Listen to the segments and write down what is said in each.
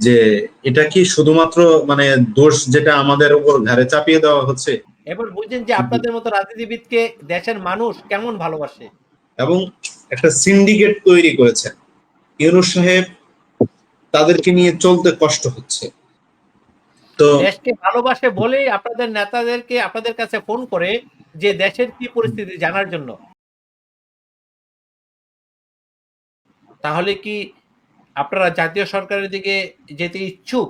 যে এটা কি শুধুমাত্র মানে দোষ যেটা আমাদের উপর ঘাড়ে চাপিয়ে দেওয়া হচ্ছে? এবার বুঝছেন যে আপনাদের মতো রাজনীতিবিদকে দেশের মানুষ কেমন ভালোবাসে? এবং একটা সিন্ডিকেট তৈরি করেছেন ইউনুস সাহেব তাদেরকে নিয়ে চলতে কষ্ট হচ্ছে। তো দেশকে ভালোবাসে বলেই আপনাদের নেতাদেরকে আপনাদের কাছে ফোন করে যে দেশের কি পরিস্থিতি জানার জন্য। তাহলে কি আপনারা জাতীয় সরকারের দিকে যেতে ইচ্ছুক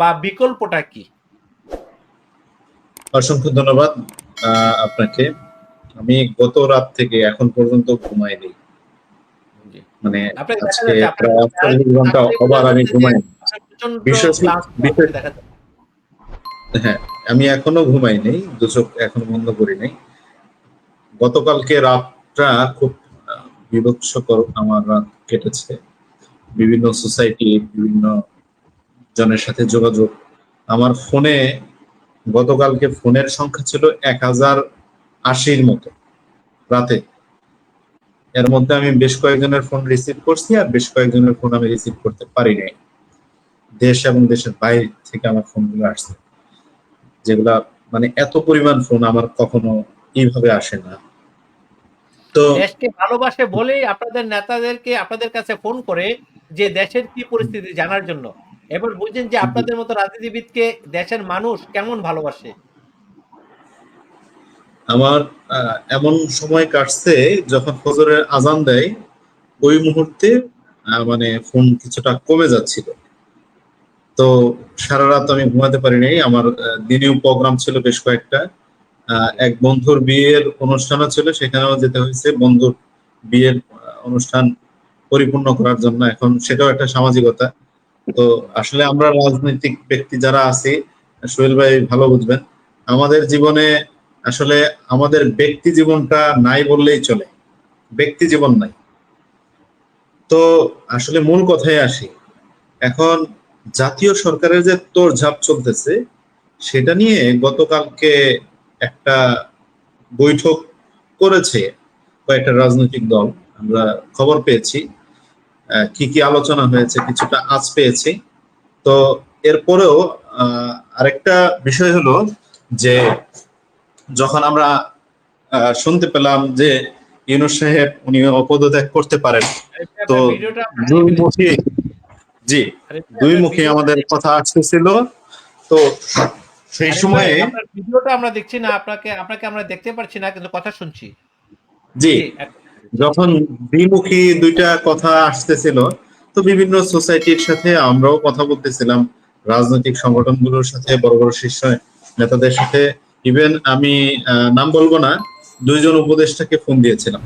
বা বিকল্পটা কি? অসংখ্য ধন্যবাদ আপনাকে। আমি গত রাত থেকে এখন পর্যন্ত ঘুমাইনি মানে আজকে প্রায় ঘণ্টা আবার আমি ঘুমাই যাচ্ছে। হ্যাঁ আমি এখনও ঘুমাই নেই দু চোখ এখনও বন্ধ করি নাই। গতকালকে রাতটা খুব বিভৎসকর আমার রাত কেটেছে। বিভিন্ন সোসাইটি বিভিন্ন জনের সাথে যোগাযোগ। আমার ফোনে গতকালকে ফোনের সংখ্যা ছিল এক হাজার আশির মতো রাতে। এর মধ্যে আমি বেশ কয়েকজনের ফোন রিসিভ করছি আর বেশ কয়েকজনের ফোন আমি রিসিভ করতে পারি নাই। দেশ এবং দেশের বাইরে থেকে আমার ফোনগুলো আসছে। যেগুলা মানে এত পরিমাণ ফোন আমার কখনো এইভাবে আসে না। তো দেশকে ভালোবাসে বলেই আপনাদের নেতাদেরকে আপনাদের কাছে ফোন করে যে দেশের কি পরিস্থিতি জানার জন্য। এবার বুঝছেন যে আপনাদের মতো রাজনীতিবিদকে দেশের মানুষ কেমন ভালোবাসে? আমার এমন সময় কাটছে যখন ফজরের আজান দেয়, ওই মুহূর্তে মানে ফোন কিছুটা কমে যাচ্ছিল। তো সারা রাত আমি ঘুমাতে পারি নাই। আমার দিনেও প্রোগ্রাম ছিল বেশ কয়েকটা। এক বন্ধুর বিয়ের অনুষ্ঠানও ছিল। সেখানেও যেতে হয়েছে। বন্ধুর বিয়ের অনুষ্ঠান পরিপূর্ণ করার জন্য। এখন সেটাও একটা সামাজিকতা। তো আসলে আমরা রাজনৈতিক ব্যক্তি যারা আছি, সোহেল ভাই ভালো বুঝবেন, আমাদের জীবনে আসলে আমাদের ব্যক্তি জীবনটা নাই বললেই চলে। ব্যক্তি জীবন নাই। তো আসলে মূল কথায় আসি, এখন জাতীয় সরকারের যে তোড়ঝাপ চলতেছে, সেটা নিয়ে গতকালকে একটা বৈঠক করেছে কয়েকটা রাজনৈতিক দল। আমরা খবর পেয়েছি। কি কি আলোচনা হয়েছে কিছুটা আজ পেয়েছি। তো এরপরেও আহ, আরেকটা বিষয় হলো যে যখন আমরা আহ, শুনতে পেলাম যে ইউনুস সাহেব উনি পদত্যাগ করতে পারেন তো ভিডিওটা দুই মুখী। জি দুই মুখী আমাদের কথা আসতেছিল। তো সেই সময়ে ভিডিওটা আমরা দেখছি না আপনাকে আপনাকে আমরা দেখতে পাচ্ছি না কিন্তু কথা শুনছি। জি, যখন দ্বিমুখী দুইটা কথা আসতেছিল, তো বিভিন্ন সোসাইটির সাথে আমরাও কথা বলতেছিলাম। রাজনৈতিক সংগঠনগুলোর সাথে, বড় বড় শীর্ষ নেতাদের সাথে। ইভেন আমি নাম বলব না, দুইজন উপদেষ্টাকে ফোন দিয়েছিলাম।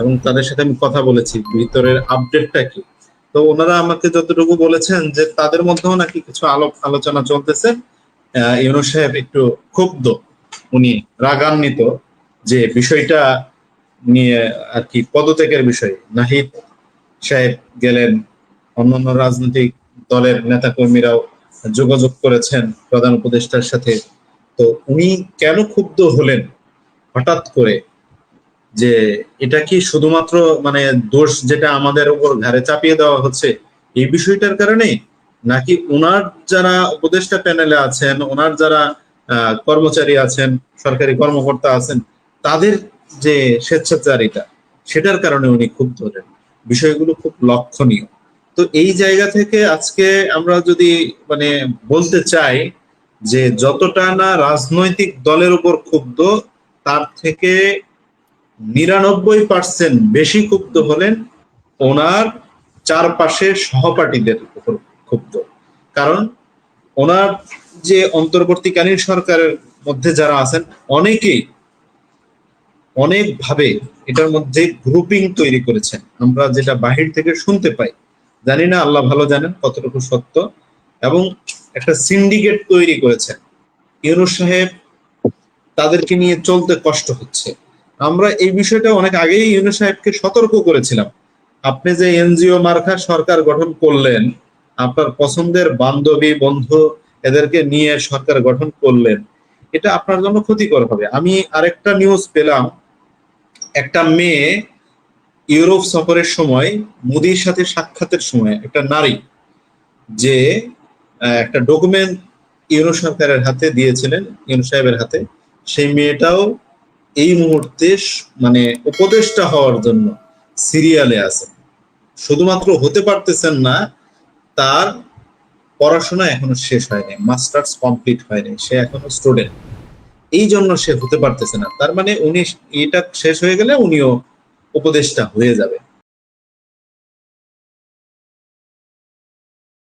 এবং তাদের সাথে আমি কথা বলেছি, ভিতরের আপডেটটা কি? তো ওনারা আমাকে যতটুকু বলেছেন যে তাদের মধ্যেও নাকি কিছু আলোচনা চলতেছে। ইউনুস সাহেব একটু ক্ষুব্ধ। উনি রাগান্বিত যে বিষয়টা নিয়ে আর কি পদত্যাগের বিষয়। নাহিদ সাহেব গেলেন, অন্যান্য রাজনৈতিক দলের নেতা কর্মীরাও যোগাযোগ করেছেন প্রধান উপদেষ্টার সাথে। তো উনি কেন ক্ষুব্ধ হলেন হঠাৎ করে? যে এটা কি শুধুমাত্র মানে দোষ যেটা আমাদের উপর ঘাড়ে চাপিয়ে দেওয়া হচ্ছে এই বিষয়টার কারণে? নাকি ওনার যারা উপদেষ্টা প্যানেলে আছেন ওনার যারা কর্মচারী আছেন, সরকারি কর্মকর্তা আছেন, তাদের যে স্বেচ্ছাচারিতা, সেটার কারণে উনি ক্ষুব্ধ হলেন। বিষয়গুলো খুব লক্ষণীয়। তো এই জায়গা থেকে আজকে আমরা যদি মানে বলতে চাই যে যতটা না রাজনৈতিক দলের উপর ক্ষুব্ধ, তার থেকে নিরানব্বই পার্সেন্ট বেশি ক্ষুব্ধ হলেন ওনার চারপাশের সহপাঠীদের উপর ক্ষুব্ধ। কারণ ওনার যে অন্তর্বর্তীকালীন সরকারের মধ্যে যারা আছেন, অনেকেই অনেকভাবে এটার মধ্যে গ্রুপিং তৈরি করেছেন। আমরা যেটা বাহির থেকে শুনতে পাই, জানি না, আল্লাহ ভালো জানেন কতটুকু সত্য। এবং একটা সিন্ডিকেট তৈরি করেছেন। ইউনুস সাহেব তাদেরকে নিয়ে চলতে কষ্ট হচ্ছে। আমরা এই বিষয়টা অনেক আগেই ইউনুস সাহেবকে সতর্ক করেছিলাম। আপনি যে এনজিও মার্কা সরকার গঠন করলেন, আপনার পছন্দের বান্ধবী, বন্ধু এদেরকে নিয়ে সরকার গঠন করলেন, এটা আপনার জন্য ক্ষতিকর হবে। আমি আরেকটা নিউজ পেলাম একটা মেয়ে ইউরোপ সফরের সময় মোদির সাথে সাক্ষাতের সময় একটা নারী যে একটা ডকুমেন্ট ইউনো সরকারের হাতে দিয়েছিলেন ইউনো সাহেবের হাতে, সেই মেয়েটাও এই মুহূর্তে মানে উপদেষ্টা হওয়ার জন্য সিরিয়ালে আছে। শুধুমাত্র হতে পারতেছেন না, তার পড়াশোনা এখনও শেষ হয়নি, মাস্টার্স কমপ্লিট হয়নি, সে এখনও স্টুডেন্ট। এই জন্য সে হতে পারতেছে না। তার মানে উনি, এটা শেষ হয়ে গেলে উনিও উপদেষ্টা হয়ে যাবে।